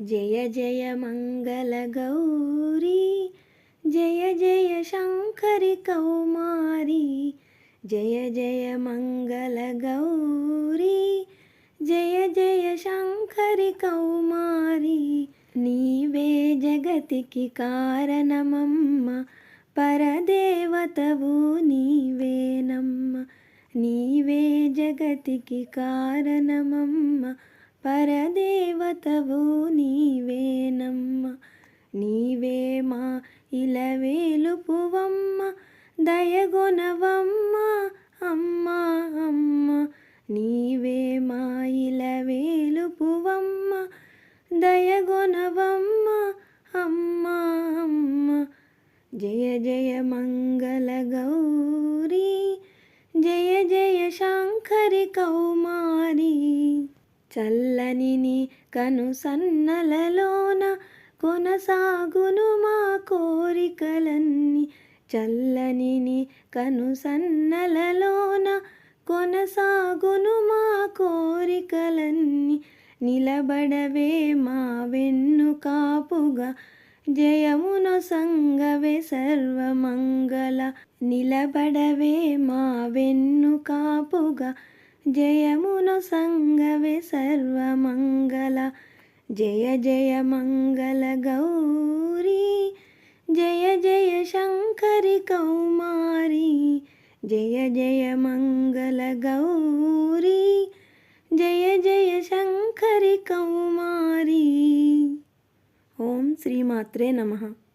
జయ జయ మంగళ గౌరీ జయ జయ శంకరి కౌమారి జయ జయ మంగళ గౌరీ జయ జయ శంకరి కౌమారి. నీవే జగతికి కారణమమ్మ పరదేవతవు నీవేనమ్మ. నీవే జగతికి కారణమమ్మ పరదేవతవు నీవేనమ్మ నీవే మా ఇలవేలుపువమ్మ దయగొనవమ్మ అమ్మ అమ్మ నీవే మా ఇలవేలుపువమ్మ దయగొనవమ్మ అమ్మ అమ్మ. జయ జయ మంగళ గౌరీ జయ జయ శంకరి కౌమా చల్లని నీ కను సన్నలలోన కొనసాగును మా కోరికలన్నీ. చల్లని నీ కను సన్నలలోన కొనసాగును మా కోరికలన్నీ. నిలబడవే మా వెన్ను కాపుగా జయమును సంగవే సర్వమంగళ. నిలబడవే మా వెన్ను కాపుగా జయమును సంగవే సర్వమంగళ. జయ జయ మంగళ గౌరీ. జయ జయ శంకరి కౌమారి. జయ జయ మంగళ గౌరీ. జయ జయ శంకరి కౌమారి. ఓం శ్రీమాత్రే నమః.